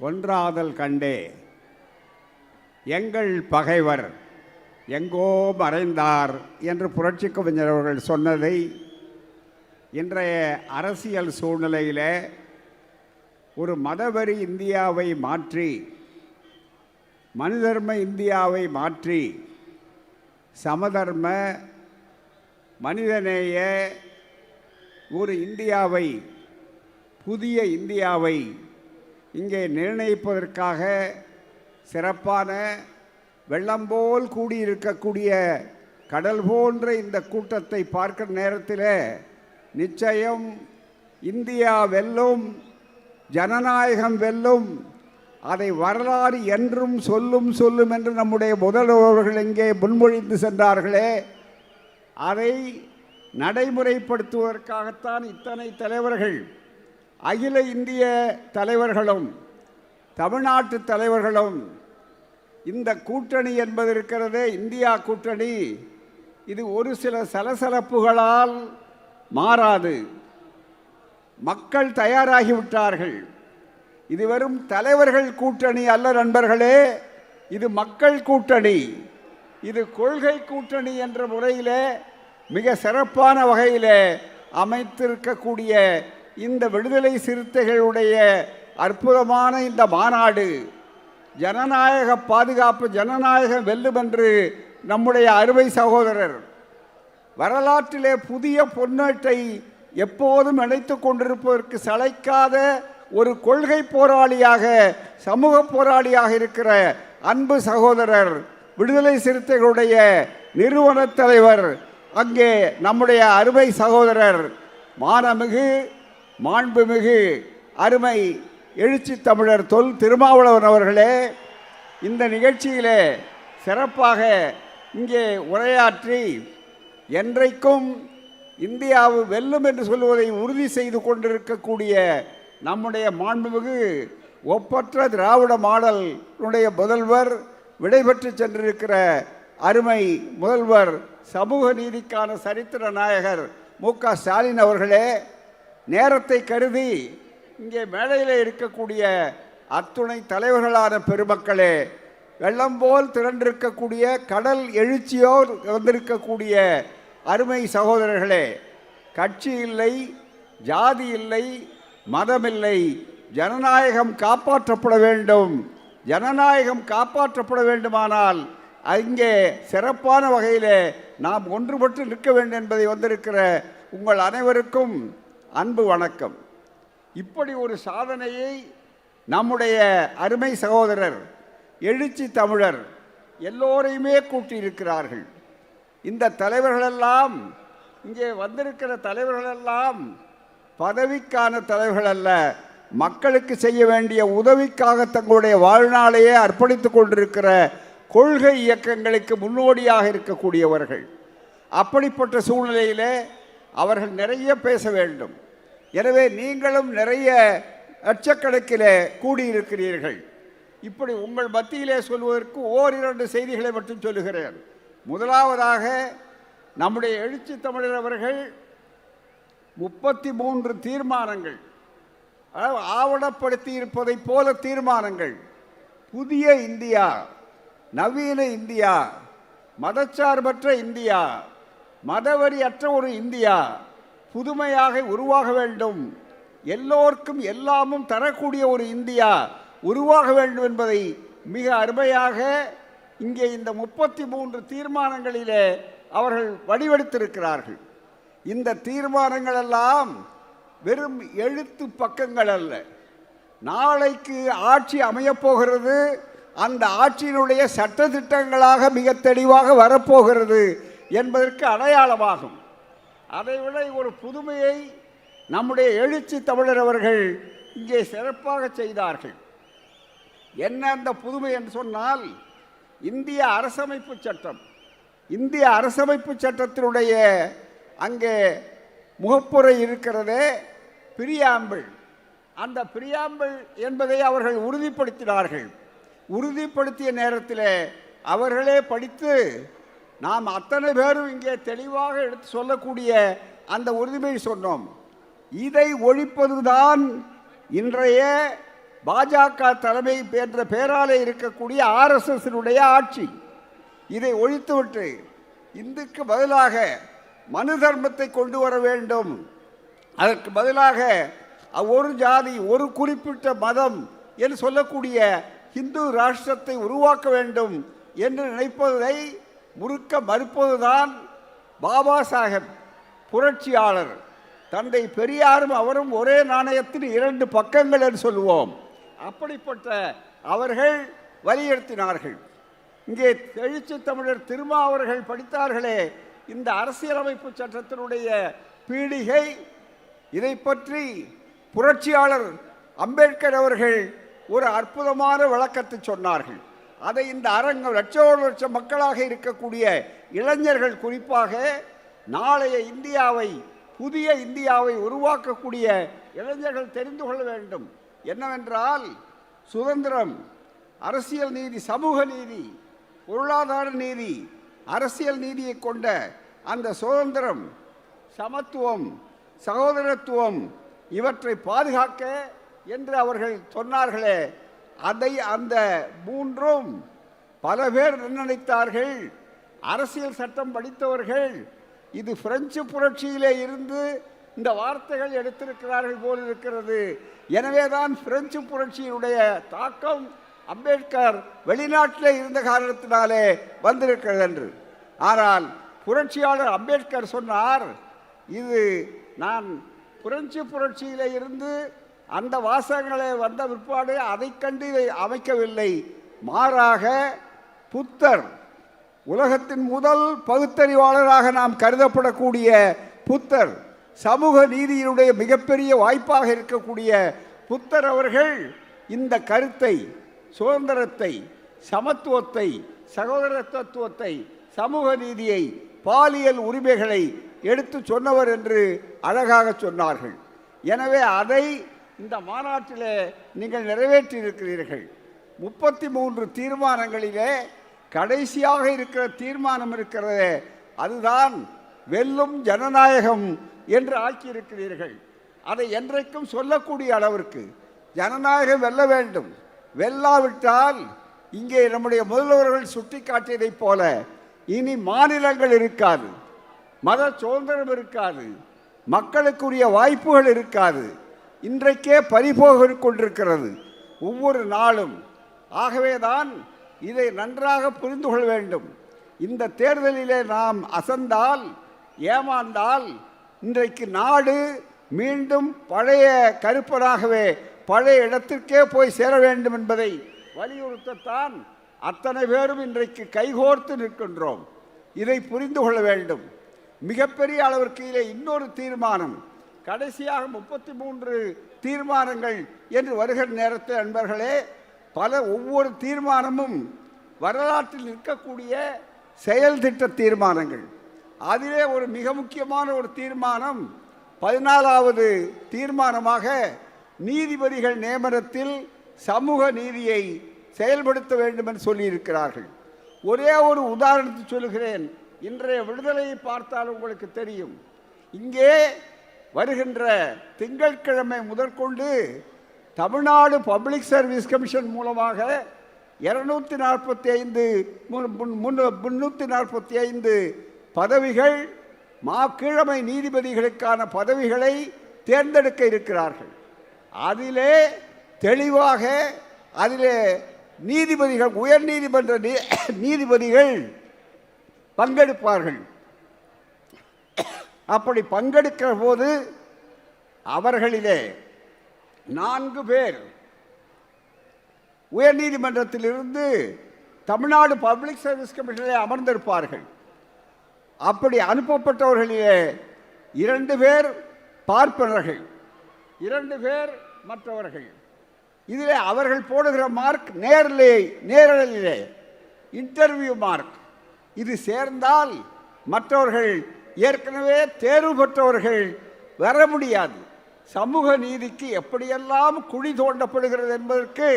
ஒன்றாதல் கண்டே. எங்கள் பகைவர் எங்கோ மறைந்தார் என்று புரட்சி கவிஞர் அவர்கள் சொன்னதை இன்றைய அரசியல் சூழ்நிலையில் ஒரு மதவெறி இந்தியாவை மாற்றி மனுதர்ம இந்தியாவை மாற்றி சமதர்ம மனிதநேய ஒரு இந்தியாவை புதிய இந்தியாவை இங்கே நிர்ணயிப்பதற்காக சிறப்பான வெள்ளம் போல் கூடியிருக்கக்கூடிய கடல் போன்ற இந்த கூட்டத்தை பார்க்கிற நேரத்தில் நிச்சயம் இந்தியா வெல்லும் ஜனநாயகம் வெல்லும் அதை வரலாறு என்றும் சொல்லும் சொல்லும் என்று நம்முடைய முதல்வர்கள் இங்கே முன்மொழிந்து சென்றார்களே அதை நடைமுறைப்படுத்துவதற்காகத்தான் இத்தனை தலைவர்கள் அகில இந்திய தலைவர்களும் தமிழ்நாட்டு தலைவர்களும் இந்த கூட்டணி என்பது இருக்கிறதே இந்தியா கூட்டணி. இது ஒரு சில சலசலப்புகளால் மாறாது. மக்கள் தயாராகிவிட்டார்கள் இது வெறும் தலைவர்கள் கூட்டணி அல்ல நண்பர்களே இது மக்கள் கூட்டணி. இது கொள்கை கூட்டணி என்ற முறையிலே மிக சிறப்பான வகையிலே அமைத்திருக்கக்கூடிய இந்த விடுதலை சிறுத்தைகளுடைய அற்புதமான இந்த மாநாடு ஜனநாயக பாதுகாப்பு ஜனநாயகம் வெல்லும் என்று நம்முடைய அறுவை சகோதரர் வரலாற்றிலே புதிய பொன்னேட்டை எப்போதும் இணைத்து கொண்டிருப்பதற்கு சளைக்காத ஒரு கொள்கை போராளியாக சமூக போராளியாக இருக்கிற அன்பு சகோதரர் விடுதலை சிறுத்தைகளுடைய நிறுவன தலைவர் அங்கே நம்முடைய அருமை சகோதரர் மானமிகு மாண்புமிகு அருமை எழுச்சி தமிழர் தொல் திருமாவளவன் அவர்களே இந்த நிகழ்ச்சியிலே சிறப்பாக இங்கே உரையாற்றி என்றைக்கும் இந்தியாவு வெல்லும் என்று சொல்வதை உறுதி செய்து கொண்டிருக்கக்கூடிய நம்முடைய மாண்புமிகு ஒப்பற்ற திராவிட மாடலுடைய முதல்வர் விடைபெற்று சென்றிருக்கிற அருமை முதல்வர் சமூக நீதிக்கான சரித்திர நாயகர் மு க ஸ்டாலின் அவர்களே நேரத்தை கருதி இங்கே மேடையில் இருக்கக்கூடிய அத்துணை தலைவர்களான பெருமக்களே வெள்ளம் போல் திரண்டிருக்கக்கூடிய கடல் எழுச்சியோர் வந்திருக்கக்கூடிய அருமை சகோதரர்களே கட்சி இல்லை ஜாதி இல்லை மதமில்லை ஜனநாயகம் காப்பாற்றப்பட வேண்டும் ஜனநாயகம் காப்பாற்றப்பட வேண்டுமானால் அங்கே சிறப்பான வகையில் நாம் ஒன்றுபட்டு நிற்க வேண்டும் என்பதை வந்திருக்கிற உங்கள் அனைவருக்கும் அன்பு வணக்கம். இப்படி ஒரு சாதனையை நம்முடைய அருமை சகோதரர் எழுச்சி தமிழர் எல்லோரையுமே கூட்டியிருக்கிறார்கள். இந்த தலைவர்களெல்லாம் இங்கே வந்திருக்கிற தலைவர்களெல்லாம் பதவிக்கான தலைவர்கள் அல்ல மக்களுக்கு செய்ய வேண்டிய உதவிக்காக தங்களுடைய வாழ்நாளையே அர்ப்பணித்துக் கொண்டிருக்கிற கொள்கை இயக்கங்களுக்கு முன்னோடியாக இருக்கக்கூடியவர்கள். அப்படிப்பட்ட சூழ்நிலையிலே அவர்கள் நிறைய பேச வேண்டும். எனவே நீங்களும் நிறைய லட்சக்கணக்கில் கூடியிருக்கிறீர்கள். இப்படி உங்கள் மத்தியிலே சொல்வதற்கு ஓரிரண்டு செய்திகளை மட்டும் சொல்லுகிறேன். முதலாவதாக நம்முடைய எழுச்சி தமிழர் அவர்கள் முப்பத்தி மூன்று தீர்மானங்கள் அதாவது ஆவணப்படுத்தி இருப்பதைப் போல தீர்மானங்கள். புதிய இந்தியா நவீன இந்தியா மதச்சார்பற்ற இந்தியா மதவரியற்ற ஒரு இந்தியா புதுமையாக உருவாக வேண்டும். எல்லோருக்கும் எல்லாமும் தரக்கூடிய ஒரு இந்தியா உருவாக வேண்டும் என்பதை மிக அருமையாக இங்கே இந்த முப்பத்தி மூன்று தீர்மானங்களிலே அவர்கள் வடிவெடுத்திருக்கிறார்கள். இந்த தீர்மானங்கள் எல்லாம் வெறும் எழுத்து பக்கங்கள் அல்ல. நாளைக்கு ஆட்சி அமையப்போகிறது அந்த ஆட்சியினுடைய சட்டத்திட்டங்களாக மிக தெளிவாக வரப்போகிறது என்பதற்கு அடையாளமாகும். அதைவிட ஒரு புதுமையை நம்முடைய எழுச்சி தமிழர் அவர்கள் இங்கே சிறப்பாக செய்தார்கள். என்ன அந்த புதுமை என்று சொன்னால் இந்திய அரசமைப்பு சட்டம். இந்திய அரசமைப்பு சட்டத்தினுடைய அங்கே முகப்புரை இருக்கிறதே பிரியாம்பிள் அந்த பிரியாம்பிள் என்பதை அவர்கள் உறுதிப்படுத்தினார்கள். உறுதிப்படுத்திய நேரத்தில் அவர்களே படித்து நாம் அத்தனை பேரும் இங்கே தெளிவாக எடுத்து சொல்லக்கூடிய அந்த உறுதிமை சொன்னோம். இதை ஒழிப்பதுதான் இன்றைய பாஜக தலைமை என்ற பெயராலே இருக்கக்கூடிய ஆர்எஸ்எஸ்னுடைய ஆட்சி. இதை ஒழித்துவிட்டு இந்துக்கு பதிலாக மனு தர்மத்தை கொண்டு வர வேண்டும். அதற்கு பதிலாக ஒரு ஜாதி ஒரு குறிப்பிட்ட மதம் என்று சொல்லக்கூடிய இந்து ராஷ்டிரத்தை உருவாக்க வேண்டும் என்று நினைப்பதை முறுக்க மறுப்பதுதான் பாபா சாஹேப் புரட்சியாளர். தந்தை பெரியாரும் அவரும் ஒரே நாணயத்தின் இரண்டு பக்கங்கள் என்று சொல்லுவோம். அப்படிப்பட்ட அவர்கள் வலியுறுத்தினார்கள். இங்கே எழுச்சி தமிழர் திருமா அவர்கள் படித்தார்களே இந்த அரசியலமைப்பு சட்டத்தினுடைய பீடிகை. இதை பற்றி புரட்சியாளர் அம்பேத்கர் அவர்கள் ஒரு அற்புதமான விளக்கத்தை சொன்னார்கள். அதை இந்த அரங்கம் லட்சோடு லட்சம் மக்களாக இருக்கக்கூடிய இளைஞர்கள் குறிப்பாக நாளைய இந்தியாவை புதிய இந்தியாவை உருவாக்கக்கூடிய இளைஞர்கள் தெரிந்து கொள்ள வேண்டும். என்னவென்றால் சுதந்திரம் அரசியல் நீதி சமூக நீதி பொருளாதார நீதி அரசியல் நீதியை கொண்ட அந்த சுதந்திரம் சமத்துவம் சகோதரத்துவம் இவற்றை பாதுகாக்க என்று அவர்கள் சொன்னார்களே அதை அந்த மூன்றும் பல பேர் நிர்ணயித்தார்கள். அரசியல் சட்டம் படித்தவர்கள் இது பிரெஞ்சு புரட்சியிலே இருந்து இந்த வார்த்தைகள் எடுத்திருக்கிறார்கள் போல் இருக்கிறது. எனவேதான் பிரெஞ்சு புரட்சியினுடைய தாக்கம் அம்பேத்கர் வெளிநாட்டிலே இருந்த காரணத்தினாலே வந்திருக்கிறது என்று. ஆனால் புரட்சியாளர் அம்பேத்கர் சொன்னார் இது நான் பிரெஞ்சு புரட்சியிலே இருந்து அந்த வாசகங்களை வந்த பிற்பாடு அதை கண்டு அமைக்கவில்லை. மாறாக புத்தர் உலகத்தின் முதல் பகுத்தறிவாளராக நாம் கருதப்படக்கூடிய புத்தர் சமூக நீதியினுடைய மிகப்பெரிய வாய்ப்பாக இருக்கக்கூடிய புத்தர் அவர்கள் இந்த கருத்தை சுதந்திரத்தை சமத்துவத்தை சகோதர தத்துவத்தை சமூக நீதியை பாலியல் உரிமைகளை எடுத்து சொன்னவர் என்று அழகாக சொன்னார்கள். எனவே அதை இந்த மாநாட்டிலே நீங்கள் நிறைவேற்றியிருக்கிறீர்கள். முப்பத்தி மூன்று தீர்மானங்களிலே கடைசியாக இருக்கிற தீர்மானம் இருக்கிறதே அதுதான் வெல்லும் ஜனநாயகம் என்று ஆக்கியிருக்கிறீர்கள். அதை என்றைக்கும் சொல்லக்கூடிய அளவிற்கு ஜனநாயகம் வெல்ல வேண்டும். வெல்லாவிட்டால் இங்கே நம்முடைய முதல்வர்கள் சுட்டிக்காட்டியதைப் போல இனி மாநிலங்கள் இருக்காது மத சுதந்திரம் இருக்காது மக்களுக்குரிய வாய்ப்புகள் இருக்காது. இன்றைக்கே பறிபோக கொண்டிருக்கிறது ஒவ்வொரு நாளும். ஆகவேதான் இதை நன்றாக புரிந்து கொள்ள வேண்டும். இந்த தேர்தலிலே நாம் அசந்தால் ஏமாந்தால் இன்றைக்கு நாடு மீண்டும் பழைய கருப்பனாகவே பழைய இடத்திற்கே போய் சேர வேண்டும் என்பதை வலியுறுத்தத்தான் அத்தனை பேரும் இன்றைக்கு கைகோர்த்து நிற்கின்றோம். இதை புரிந்து கொள்ள வேண்டும். மிகப்பெரிய அளவிற்கு இன்னொரு தீர்மானம். கடைசியாக முப்பத்தி மூன்று தீர்மானங்கள் என்று வருகிற நேரத்தில் அன்பர்களே பல ஒவ்வொரு தீர்மானமும் வரலாற்றில் இருக்கக்கூடிய செயல் திட்ட தீர்மானங்கள். அதிலே ஒரு மிக முக்கியமான ஒரு தீர்மானம் பதினாலாவது தீர்மானமாக நீதிபதிகள் நியமனத்தில் சமூக நீதியை செயல்படுத்த வேண்டும் என்று சொல்லியிருக்கிறார்கள். ஒரே ஒரு உதாரணத்தை சொல்லுகிறேன். இன்றைய விடுதலையை பார்த்தால் உங்களுக்கு தெரியும். இங்கே வருகின்ற திங்கட்கிழமை முதற்கொண்டு தமிழ்நாடு பப்ளிக் சர்வீஸ் கமிஷன் மூலமாக இருநூத்தி நாற்பத்தி ஐந்து முன்னூற்றி நாற்பத்தி ஐந்து பதவிகள் மா கீழமை நீதிபதிகளுக்கான பதவிகளை தேர்ந்தெடுக்க இருக்கிறார்கள். அதிலே தெளிவாக அதிலே நீதிபதிகள் உயர் நீதிமன்ற நீ- நீதிபதிகள் பங்கெடுப்பார்கள். அப்படி பங்கெடுக்கிற போது அவர்களிலே நான்கு பேர் உயர்நீதிமன்றத்திலிருந்து தமிழ்நாடு பப்ளிக் சர்வீஸ் கமிஷனிலே அமர்ந்திருப்பார்கள். அப்படி அனுப்பப்பட்டவர்களிலே இரண்டு பேர் பார்ப்பனர்கள் இரண்டு பேர் மற்றவர்கள். இதில் அவர்கள் போடுகிற மார்க் நேரிலே நேரலிலே இன்டர்வியூ மார்க். இது சேர்ந்தால் மற்றவர்கள் ஏற்கனவே தேர்வு பெற்றவர்கள் வர முடியாது. சமூக நீதிக்கு எப்படியெல்லாம் குழி தோண்டப்படுகிறது என்பதற்கு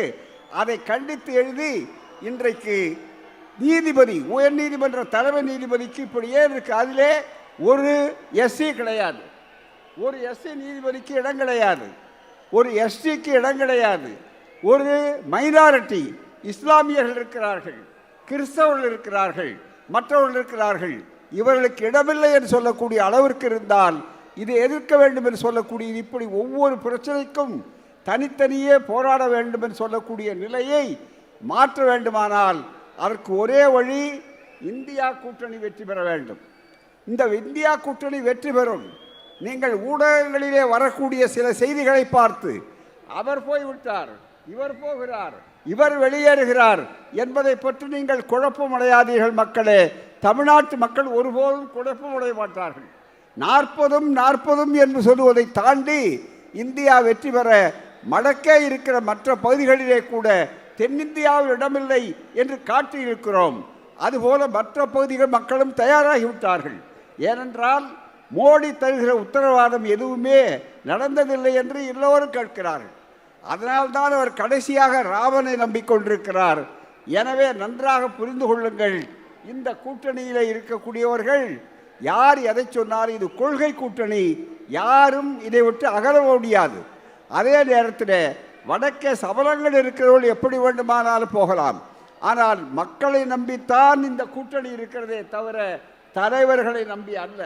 அதை கண்டித்து எழுதி இன்றைக்கு நீதிபதி உயர் நீதிமன்ற தலைமை நீதிபதிக்கு இப்படியே இருக்குது அதிலே ஒரு எஸ்சி கிடையாது. ஒரு எஸ்சி நீதிபதிக்கு இடம் கிடையாது. ஒரு எஸ்டிக்கு இடம் கிடையாது. ஒரு மைனாரிட்டி இஸ்லாமியர்கள் இருக்கிறார்கள் கிறிஸ்தவர்கள் இருக்கிறார்கள் மற்றவர்கள் இருக்கிறார்கள். இவர்களுக்கு இடமில்லை என்று சொல்லக்கூடிய அளவிற்கு இருந்தால் இதை எதிர்க்க வேண்டும் என்று சொல்லக்கூடிய இப்படி ஒவ்வொரு பிரச்சனைக்கும் தனித்தனியே போராட வேண்டும் என்று சொல்லக்கூடிய நிலையை மாற்ற வேண்டுமானால் அதற்கு ஒரே வழி இந்தியா கூட்டணி வெற்றி பெற வேண்டும். இந்த இந்தியா கூட்டணி வெற்றி பெறும். நீங்கள் ஊடகங்களிலே வரக்கூடிய சில செய்திகளை பார்த்து அவர் போய்விட்டார் இவர் போகிறார் இவர் வெளியேறுகிறார் என்பதை பற்றி நீங்கள் குழப்பமடையாதீர்கள் மக்களே. தமிழ்நாட்டு மக்கள் ஒருபோதும் குழப்பமடைய மாட்டார்கள். நாற்பதும் நாற்பதும் என்று சொல்லுவதை தாண்டி இந்தியா வெற்றி பெற மடக்கே இருக்கிற மற்ற பகுதிகளிலே கூட தென்னிந்தியாவில் இடமில்லை என்று காட்டியிருக்கிறோம். அதுபோல மற்ற பகுதிகள் மக்களும் தயாராகிவிட்டார்கள். ஏனென்றால் மோடி தருகிற உத்தரவாதம் எதுவுமே நடந்ததில்லை என்று எல்லோரும் கேட்கிறார்கள். அதனால்தான் அவர் கடைசியாக ராவனை நம்பிக்கொண்டிருக்கிறார். எனவே நன்றாக புரிந்து கொள்ளுங்கள். இந்த கூட்டணியில் இருக்கக்கூடியவர்கள் யார் எதை சொன்னாலும் இது கொள்கை கூட்டணி. யாரும் இதை விட்டு அகல முடியாது. அதே நேரத்தில் வடக்கே சபலங்கள் இருக்கிறவர்கள் எப்படி வேண்டுமானாலும் போகலாம். ஆனால் மக்களை நம்பித்தான் இந்த கூட்டணி இருக்கிறதே தவிர தலைவர்களை நம்பி அல்ல.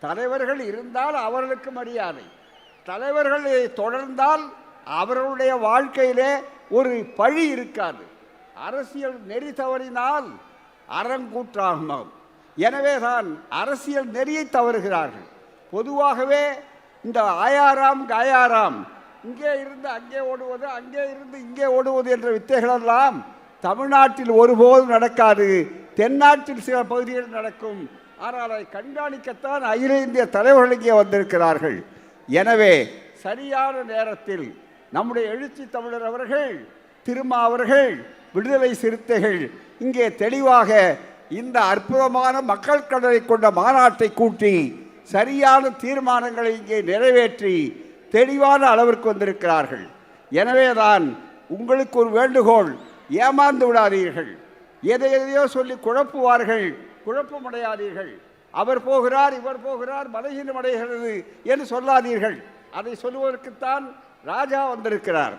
தலைவர்கள் இருந்தால் அவர்களுக்கு மரியாதை. தலைவர்களை தொடர்ந்தால் அவர்களுடைய வாழ்க்கையிலே ஒரு பழி இருக்காது. அரசியல் நெறி தவறினால் அறங்கூற்றாகும் எனவே தான் அரசியல் நெறியை தவறுகிறார்கள். பொதுவாகவே இந்த ஆயாராம் காயாராம் இங்கே இருந்து அங்கே ஓடுவது அங்கே இருந்து இங்கே ஓடுவது என்ற வித்தைகளெல்லாம் தமிழ்நாட்டில் ஒருபோதும் நடக்காது. தென்னாட்டில் சில பகுதிகளில் நடக்கும். ஆனால் அதை கண்காணிக்கத்தான் அகில இந்திய தலைவர்கள் இங்கே வந்திருக்கிறார்கள். எனவே சரியான நேரத்தில் நம்முடைய எழுச்சி தமிழர் அவர்கள் திருமா அவர்கள் விடுதலை சிறுத்தைகள் இங்கே தெளிவாக இந்த அற்புதமான மக்கள் கடலை கொண்ட மாநாட்டை கூட்டி சரியான தீர்மானங்களை இங்கே நிறைவேற்றி தெளிவான அளவிற்கு வந்திருக்கிறார்கள். எனவேதான் உங்களுக்கு ஒரு வேண்டுகோள் ஏமாந்து விடாதீர்கள். எதை எதையோ சொல்லி குழப்புவார்கள் குழப்பமடையாதீர்கள். அவர் போகிறார் இவர் போகிறார் பலகீனம் அடைகிறது என்று சொல்லாதீர்கள். அதை சொல்லுவதற்குத்தான் ராஜா வந்திருக்கிறார்.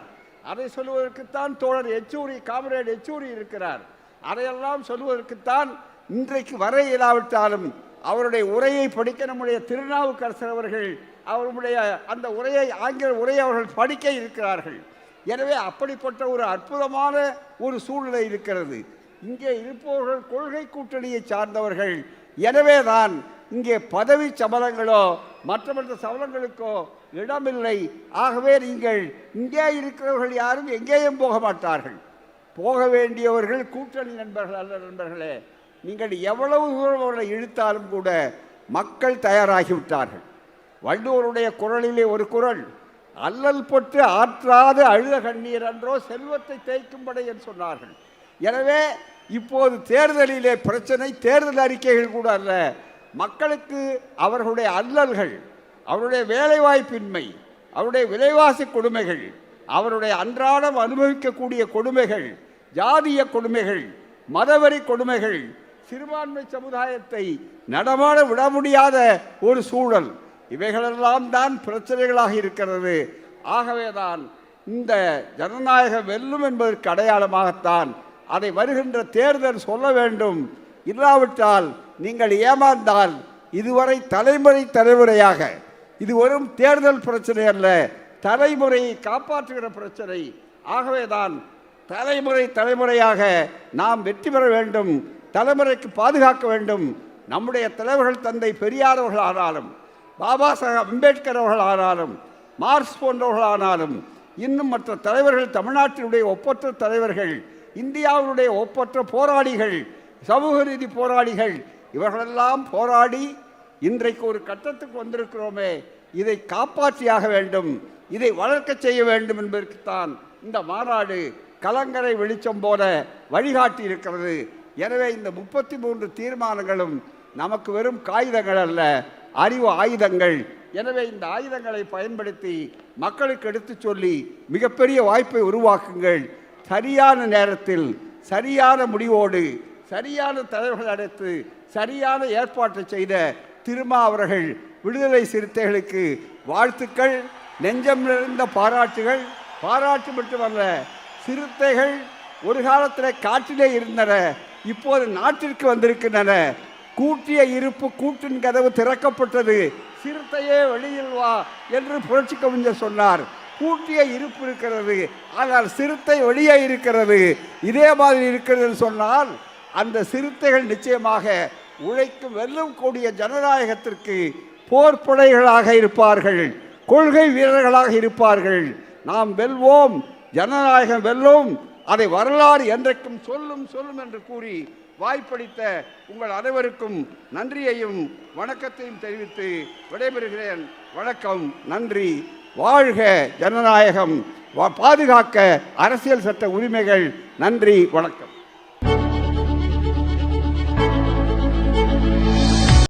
அதை சொல்வதற்குத்தான் தோழர் எச்சூரி காமரேட் எச்சூரி இருக்கிறார். அதையெல்லாம் சொல்வதற்குத்தான் இன்றைக்கு வர இயலாவிட்டாலும் அவருடைய உரையை படிக்க நம்முடைய திருநாவுக்கரசர் அவர்கள் அவருடைய அந்த உரையை ஆங்கில உரையை அவர்கள் படிக்க இருக்கிறார்கள். எனவே அப்படிப்பட்ட ஒரு அற்புதமான ஒரு சூழ்நிலை இருக்கிறது. இங்கே இருப்பவர்கள் கொள்கை கூட்டணியை சார்ந்தவர்கள். எனவே தான் இங்கே பதவி சபலங்களோ மற்ற மற்ற சபலங்களுக்கோ இடமில்லை. ஆகவே நீங்கள் இங்கே இருக்கிறவர்கள் யாரும் எங்கேயும் போக மாட்டார்கள். போக வேண்டியவர்கள் கூட்டணி நண்பர்கள் அல்ல நண்பர்களே. நீங்கள் எவ்வளவு தூரம் அவர்களை இழுத்தாலும் கூட மக்கள் தயாராகிவிட்டார்கள். வள்ளுவருடைய குரலிலே ஒரு குரல் அல்லல் பொட்டு ஆற்றாத அழுத கண்ணீர் என்றோ செல்வத்தை தேய்க்கும்படை என்று சொன்னார்கள். எனவே இப்போது தேர்தலிலே பிரச்சனை தேர்தல் அறிக்கைகள் கூட அல்ல. மக்களுக்கு அவர்களுடைய அல்லல்கள் அவருடைய வேலைவாய்ப்பின்மை அவருடைய விலைவாசி கொடுமைகள் அவருடைய அன்றாடம் அனுபவிக்கக்கூடிய கொடுமைகள் ஜாதிய கொடுமைகள் மதவரி கொடுமைகள் சிறுபான்மை சமுதாயத்தை நடமாட விட முடியாத ஒரு சூழல். இவைகளெல்லாம் தான் பிரச்சனைகளாக இருக்கிறது. ஆகவேதான் இந்த ஜனநாயகம் வெல்லும் என்பதற்கு அடையாளமாகத்தான் அதை வருகின்ற தேர்தல் சொல்ல வேண்டும். இல்லாவிட்டால் நீங்கள் ஏமாந்தால் இதுவரை தலைமுறை தலைமுறையாக. இது வெறும் தேர்தல் பிரச்சனை அல்ல தலைமுறையை காப்பாற்றுகிற பிரச்சனை. ஆகவேதான் தலைமுறை தலைமுறையாக நாம் வெற்றி பெற வேண்டும் தலைமுறைக்கு பாதுகாக்க வேண்டும். நம்முடைய தலைவர்கள் தந்தை பெரியார் அவர்கள் ஆனாலும் பாபா சாஹேப் அம்பேத்கர் அவர்கள் ஆனாலும் மார்ஸ் போன்றவர்கள் ஆனாலும் இன்னும் மற்ற தலைவர்கள் தமிழ்நாட்டினுடைய ஒப்பற்ற தலைவர்கள் இந்தியாவினுடைய ஒப்பற்ற போராளிகள் சமூக நீதி போராளிகள் இவர்களெல்லாம் போராடி இன்றைக்கு ஒரு கட்டத்துக்கு வந்திருக்கிறோமே. இதை காப்பாற்றியாக வேண்டும் இதை வளர்க்க செய்ய வேண்டும் என்பதற்குத்தான் இந்த மாநாடு கலங்கரை வெளிச்சம் போல வழிகாட்டி இருக்கிறது எனவே இந்த முப்பத்தி மூன்று தீர்மானங்களும் நமக்கு வெறும் காகிதங்கள் அல்ல அறிவு ஆயுதங்கள். எனவே இந்த ஆயுதங்களை பயன்படுத்தி மக்களுக்கு எடுத்துச் சொல்லி மிகப்பெரிய வாய்ப்பை உருவாக்குங்கள். சரியான நேரத்தில் சரியான முடிவோடு சரியான தலைவர்கள் அடைத்து சரியான ஏற்பாட்டை செய்த திருமா அவர்கள் விடுதலை சிறுத்தைகளுக்கு வாழ்த்துக்கள் நெஞ்சம் நிறைந்த பாராட்டுகள். பாராட்டு மட்டுமல்ல சிறுத்தைகள் ஒரு காலத்தில் காட்டிலே இருந்தன இப்போது நாட்டிற்கு வந்திருக்கின்றன. கூட்டிய இருப்பு கூட்டின் கதவு திறக்கப்பட்டது. சிறுத்தையே வெளியில் வா என்று புரட்சி கவிஞர் சொன்னார். கூட்டிய இருப்பு இருக்கிறது ஆனால் சிறுத்தை வெளியே இருக்கிறது. இதே மாதிரி இருக்கிறது சொன்னால் அந்த சிறுத்தைகள் நிச்சயமாக உழைக்கும் வெல்லும் கூடிய ஜனநாயகத்திற்கு போர்ப்படைகளாக இருப்பார்கள் கொள்கை வீரர்களாக இருப்பார்கள். நாம் வெல்வோம் ஜனநாயகம் வெல்லும் அதை வரலாறு என்றைக்கும் சொல்லும் சொல்லும் என்று கூறி வாய்ப்பளித்த உங்கள் அனைவருக்கும் நன்றியையும் வணக்கத்தையும் தெரிவித்து விடைபெறுகிறேன். வணக்கம் நன்றி. வாழ்க ஜனநாயகம். வா- பாதுகாக்க அரசியல் சட்ட உரிமைகள். நன்றி வணக்கம்.